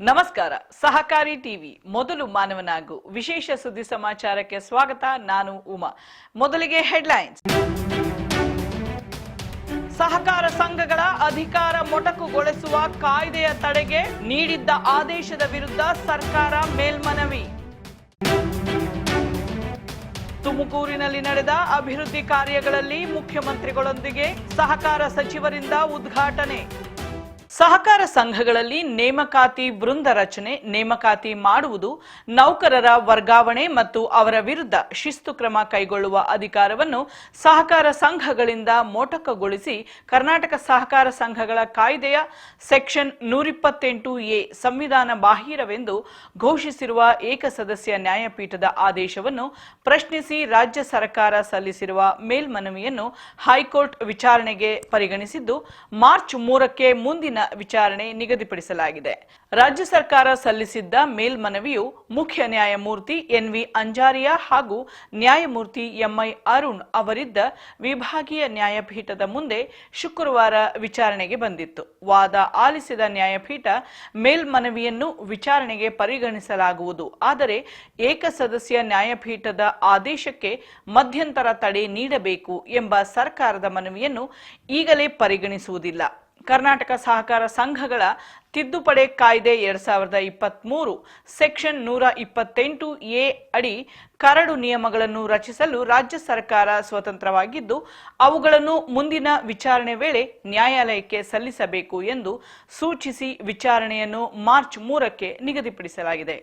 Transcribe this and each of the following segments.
ನಮಸ್ಕಾರ. ಸಹಕಾರಿ ಟಿವಿ ಮೊದಲು ಮಾನವನಾಗು. ವಿಶೇಷ ಸುದ್ದಿ ಸಮಾಚಾರಕ್ಕೆ ಸ್ವಾಗತ. ನಾನು ಉಮಾ. ಮೊದಲಿಗೆ ಹೆಡ್ಲೈನ್ಸ್. ಸಹಕಾರ ಸಂಘಗಳ ಅಧಿಕಾರ ಮೊಟಕುಗೊಳಿಸುವ ಕಾಯ್ದೆಯ ತಡೆಗೆ ನೀಡಿದ್ದ ಆದೇಶದ ವಿರುದ್ಧ ಸರ್ಕಾರ ಮೇಲ್ಮನವಿ. ತುಮಕೂರಿನಲ್ಲಿ ನಡೆದ ಅಭಿವೃದ್ಧಿ ಕಾರ್ಯಗಳಲ್ಲಿ ಮುಖ್ಯಮಂತ್ರಿಗಳೊಂದಿಗೆ ಸಹಕಾರ ಸಚಿವರಿಂದ ಉದ್ಘಾಟನೆ. ಸಹಕಾರ ಸಂಘಗಳಲ್ಲಿ ನೇಮಕಾತಿ ವೃಂದ ರಚನೆ, ನೇಮಕಾತಿ ಮಾಡುವುದು, ನೌಕರರ ವರ್ಗಾವಣೆ ಮತ್ತು ಅವರ ವಿರುದ್ಧ ಶಿಸ್ತು ಕ್ರಮ ಕೈಗೊಳ್ಳುವ ಅಧಿಕಾರವನ್ನು ಸಹಕಾರ ಸಂಘಗಳಿಂದ ಮೋಟಕಗೊಳಿಸಿ ಕರ್ನಾಟಕ ಸಹಕಾರ ಸಂಘಗಳ ಕಾಯ್ದೆಯ ಸೆಕ್ಷನ್ ನೂರಿಪ್ಪತ್ತೆಂಟು ಎ ಸಂವಿಧಾನ ಬಾಹಿರವೆಂದು ಘೋಷಿಸಿರುವ ಏಕಸದಸ್ಯ ನ್ಯಾಯಪೀಠದ ಆದೇಶವನ್ನು ಪ್ರಶ್ನಿಸಿ ರಾಜ್ಯ ಸರ್ಕಾರ ಸಲ್ಲಿಸಿರುವ ಮೇಲ್ಮನವಿಯನ್ನು ಹೈಕೋರ್ಟ್ ವಿಚಾರಣೆಗೆ ಪರಿಗಣಿಸಿದ್ದು, ಮಾರ್ಚ್ ಮೂರಕ್ಕೆ ಮುಂದಿನ ವಿಚಾರಣೆ ನಿಗದಿಪಡಿಸಲಾಗಿದೆ. ರಾಜ್ಯ ಸರ್ಕಾರ ಸಲ್ಲಿಸಿದ್ದ ಮೇಲ್ಮನವಿಯು ಮುಖ್ಯ ನ್ಯಾಯಮೂರ್ತಿ ಎನ್ವಿ ಅಂಜಾರಿಯಾ ಹಾಗೂ ನ್ಯಾಯಮೂರ್ತಿ ಎಂಐ ಅರುಣ್ ಅವರಿದ್ದ ವಿಭಾಗೀಯ ನ್ಯಾಯಪೀಠದ ಮುಂದೆ ಶುಕ್ರವಾರ ವಿಚಾರಣೆಗೆ ಬಂದಿತ್ತು. ವಾದ ಆಲಿಸಿದ ನ್ಯಾಯಪೀಠ ಮೇಲ್ಮನವಿಯನ್ನು ವಿಚಾರಣೆಗೆ ಪರಿಗಣಿಸಲಾಗುವುದು. ಆದರೆ ಏಕಸದಸ್ಯ ನ್ಯಾಯಪೀಠದ ಆದೇಶಕ್ಕೆ ಮಧ್ಯಂತರ ತಡೆ ನೀಡಬೇಕು ಎಂಬ ಸರ್ಕಾರದ ಮನವಿಯನ್ನು ಈಗಲೇ ಪರಿಗಣಿಸುವುದಿಲ್ಲ. ಕರ್ನಾಟಕ ಸಹಕಾರ ಸಂಘಗಳ ತಿದ್ದುಪಡಿ ಕಾಯ್ದೆ ಎರಡ್ ಸಾವಿರದ ಇಪ್ಪತ್ಮೂರು, ಸೆಕ್ಷನ್ ನೂರ ಇಪ್ಪತ್ತೆಂಟು ಎ ಅಡಿ ಕರಡು ನಿಯಮಗಳನ್ನು ರಚಿಸಲು ರಾಜ್ಯ ಸರ್ಕಾರ ಸ್ವತಂತ್ರವಾಗಿದ್ದು, ಅವುಗಳನ್ನು ಮುಂದಿನ ವಿಚಾರಣೆ ವೇಳೆ ನ್ಯಾಯಾಲಯಕ್ಕೆ ಸಲ್ಲಿಸಬೇಕು ಎಂದು ಸೂಚಿಸಿ ವಿಚಾರಣೆಯನ್ನು ಮಾರ್ಚ್ ಮೂರಕ್ಕೆ ನಿಗದಿಪಡಿಸಲಾಗಿದೆ.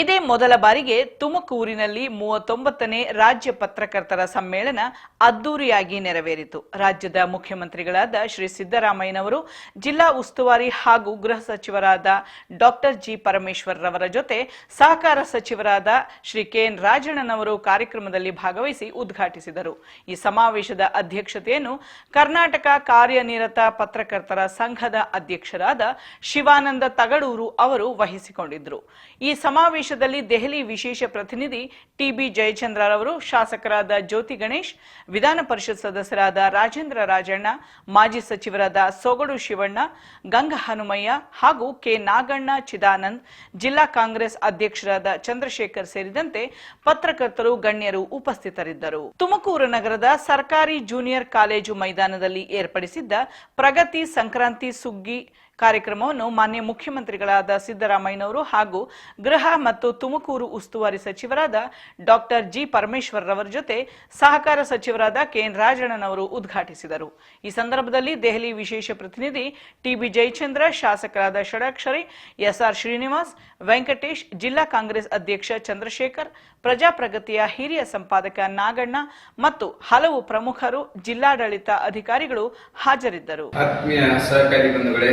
ಇದೇ ಮೊದಲ ಬಾರಿಗೆ ತುಮಕೂರಿನಲ್ಲಿ ಮೂವತ್ತೊಂಬತ್ತನೇ ರಾಜ್ಯ ಪತ್ರಕರ್ತರ ಸಮ್ಮೇಳನ ಅದ್ದೂರಿಯಾಗಿ ನೆರವೇರಿತು. ರಾಜ್ಯದ ಮುಖ್ಯಮಂತ್ರಿಗಳಾದ ಶ್ರೀ ಸಿದ್ದರಾಮಯ್ಯನವರು, ಜಿಲ್ಲಾ ಉಸ್ತುವಾರಿ ಹಾಗೂ ಗೃಹ ಸಚಿವರಾದ ಡಾಕ್ಟರ್ ಜಿ ಪರಮೇಶ್ವರ್ ರವರ ಜೊತೆ ಸಹಕಾರ ಸಚಿವರಾದ ಶ್ರೀ ಕೆಎನ್ ರಾಜಣ್ಣನವರು ಕಾರ್ಯಕ್ರಮದಲ್ಲಿ ಭಾಗವಹಿಸಿ ಉದ್ಘಾಟಿಸಿದರು. ಈ ಸಮಾವೇಶದ ಅಧ್ಯಕ್ಷತೆಯನ್ನು ಕರ್ನಾಟಕ ಕಾರ್ಯನಿರತ ಪತ್ರಕರ್ತರ ಸಂಘದ ಅಧ್ಯಕ್ಷರಾದ ಶಿವಾನಂದ ತಗಡೂರು ಅವರು ವಹಿಸಿಕೊಂಡಿದ್ದರು. ಈ ಸಮಾವೇಶದಲ್ಲಿ ದೆಹಲಿ ವಿಶೇಷ ಪ್ರತಿನಿಧಿ ಟಿಬಿ ಜಯಚಂದ್ರರವರು ಶಾಸಕರಾದ ಜ್ಯೋತಿ ಗಣೇಶ್, ವಿಧಾನ ಪರಿಷತ್ ಸದಸ್ಯರಾದ ರಾಜೇಂದ್ರ ರಾಜಣ್ಣ, ಮಾಜಿ ಸಚಿವರಾದ ಸೊಗಡು ಶಿವಣ್ಣ, ಗಂಗ ಹನುಮಯ್ಯ ಹಾಗೂ ಕೆ. ನಾಗಣ್ಣ ಚಿದಾನಂದ್, ಜಿಲ್ಲಾ ಕಾಂಗ್ರೆಸ್ ಅಧ್ಯಕ್ಷರಾದ ಚಂದ್ರಶೇಖರ್ ಸೇರಿದಂತೆ ಪತ್ರಕರ್ತರು, ಗಣ್ಯರು ಉಪಸ್ಥಿತರಿದ್ದರು. ತುಮಕೂರು ನಗರದ ಸರ್ಕಾರಿ ಜೂನಿಯರ್ ಕಾಲೇಜು ಮೈದಾನದಲ್ಲಿ ಏರ್ಪಡಿಸಿದ್ದ ಪ್ರಗತಿ ಸಂಕ್ರಾಂತಿ ಸುಗ್ಗಿ ಕಾರ್ಯಕ್ರಮವನ್ನು ಮಾನ್ಯ ಮುಖ್ಯಮಂತ್ರಿಗಳಾದ ಸಿದ್ದರಾಮಯ್ಯನವರು ಹಾಗೂ ಗೃಹ ಮತ್ತು ತುಮಕೂರು ಉಸ್ತುವಾರಿ ಸಚಿವರಾದ ಡಾಕ್ಟರ್ ಜಿ ಪರಮೇಶ್ವರ್ ರವರ ಜೊತೆ ಸಹಕಾರ ಸಚಿವರಾದ ಕೆಎನ್ ರಾಜಣ್ಣನವರು ಉದ್ಘಾಟಿಸಿದರು. ಈ ಸಂದರ್ಭದಲ್ಲಿ ದೆಹಲಿ ವಿಶೇಷ ಪ್ರತಿನಿಧಿ ಟಿಬಿ ಜಯಚಂದ್ರ, ಶಾಸಕರಾದ ಷಡಾಕ್ಷರಿ, ಎಸ್ಆರ್ ಶ್ರೀನಿವಾಸ್, ವೆಂಕಟೇಶ್, ಜಿಲ್ಲಾ ಕಾಂಗ್ರೆಸ್ ಅಧ್ಯಕ್ಷ ಚಂದ್ರಶೇಖರ್, ಪ್ರಜಾಪ್ರಗತಿಯ ಹಿರಿಯ ಸಂಪಾದಕ ನಾಗಣ್ಣ ಮತ್ತು ಹಲವು ಪ್ರಮುಖರು ಜಿಲ್ಲಾಡಳಿತ ಅಧಿಕಾರಿಗಳು ಹಾಜರಿದ್ದರು. ಆತ್ಮೀಯ ಸಹಕಾರಿ ಬಂಧುಗಳೇ